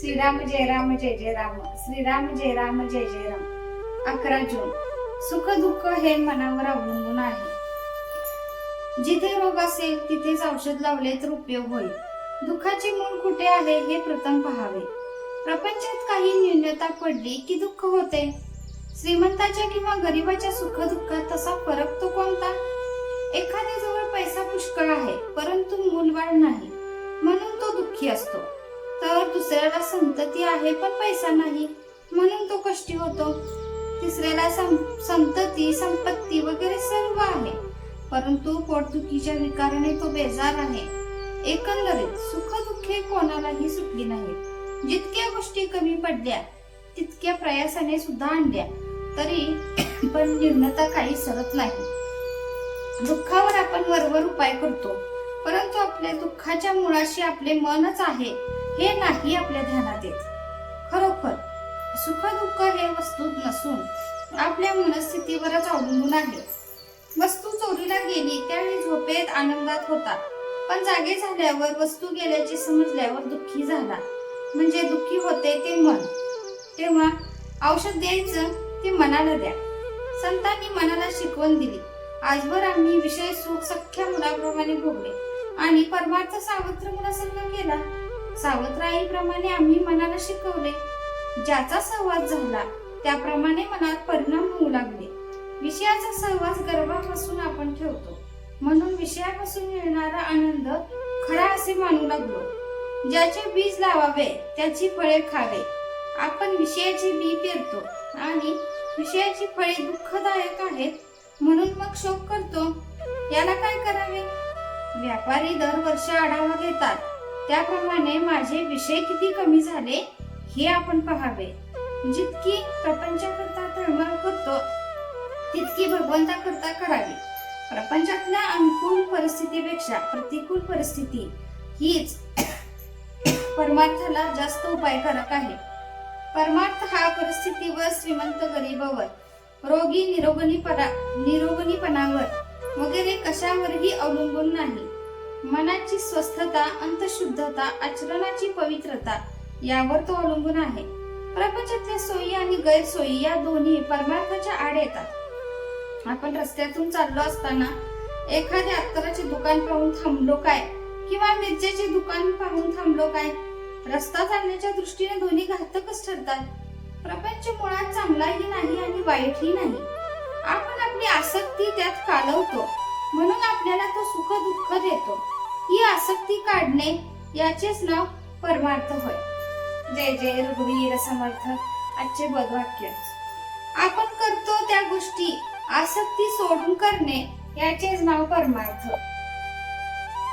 श्रीराम जय राम जय जय राम. श्रीराम जय राम जय जय राम. अकरा जून. सुख दुःख हे मनावर अवलंबून आहे. जिथे रोग असेल तिथेच औषध लावले तर उपयोग होईल. दुःखाचे मूळ कुठे आहे हे प्रथम पहावे. प्रपंचात काही न्यूनता पडली की दुःख होते. श्रीमंताच्या किंवा गरिबाच्या सुख दुःखात तसा फरक तो कोणता? एखाद्याजवळ पैसा पुष्कळ आहे परंतु मूलवाढ नाही. म्हणून तो दुःखी असतो. दुसऱ्याला संतती आहे पण पैसा नाही. म्हणून तो कष्टी होतो. तिसऱ्याला सं- संतती संपत्ती वगैरे सर्व आहे. परंतु पोटदुखीच्या विकाराने तो बेजार आहे. एकंदरीत सुख दुःखे कोणालाही सुटली नाही जितक्या गोष्टी कमी पडल्या तितक्या प्रयासाने सुद्धा आणल्या. तरी पण निर्णता काही सरत नाही. दुःखावर आपण वरवर उपाय करतो. परंतु आपल्या दुःखाच्या मुळाशी आपले मनच आहे. हे नाही आपल्या ध्यानात येत. खरोखर सुख दुःख हे वस्तूत नसून आपल्या मनस्थितीवरच अवलंबून आहे. वस्तू चोरीला गेली त्यावेळी झोपेत आनंदात होता. पण जागे झाल्यावर वस्तू गेल्याचे समजल्यावर दुःखी झाला. म्हणजे दुःखी होते ते मन. तेव्हा औषध द्यायचं ते मनाला द्या. संतांनी मनाला शिकवण दिली. आजवर आम्ही विषय सुख सख्या मुलाप्रमाणे भोगले. आणि परमार्थ सावत्र मुलासंग केला. सावत्राईंप्रमाणे आम्ही मनाला शिकवले. ज्याचा सहवास झाला त्याप्रमाणे मनात परिणाम होऊ लागले. विषयाचा सहवास गर्भापासून आपण ठेवतो. म्हणून विषयापासून मिळणारा आनंद खरा असे मानू लागलो. ज्याचे बीज लावावे त्याची फळे खावे. आपण विषयाची बी पेरतो आणि विषयाची फळे दुःखदायक आहेत म्हणून मग शोक करतो. याला काय करावे? व्यापारी दरवर्षी आढावा घेतात. त्याप्रमाणे माझे विषय किती कमी झाले हे आपण पहावे. जितकी प्रपंचाकरता तळमळ करतो तितकी भगवंताकरता करावी. प्रपंचातल्या अनुकूल परिस्थितीपेक्षा प्रतिकूल परिस्थिती हीच परमार्थाला जास्त उपायकारक आहे. परमार्थ हा परिस्थितीवर श्रीमंत गरीबावर रोगी निरोगनीपणा निरोगणीपणावर वगैरे कशावरही अवलंबून नाही. मनाची स्वस्थता अंतशुद्धता आचरणाची पवित्रता यावर तो अवलंबून आहे. प्रपंचातल्या सोयी आणि गैरसोयी या दोन्ही परमार्थाच्या आड येतात. आपण रस्त्यातून चाललो असताना एखाद्या अत्तराचे दुकान पाहून थांबलो काय किंवा मिरच्याचे दुकान पाहून थांबलो काय? रस्ता चालण्याच्या दृष्टीने दोन्ही घातकच ठरतात. प्रपंच मुळात चांगलाही नाही आणि वाईटही नाही. आपण आपली आसक्ती त्यात कालवतो. आपल्याला तो सुख दुःख देतो. ही आसक्ती काढणे याचेच नाव परमार्थ होय. जय जय रघुवीर समर्थ. आजचे बदवाक्य. आपण करतो त्या गोष्टी आसक्ती सोडून करणे याचेच नाव परमार्थ.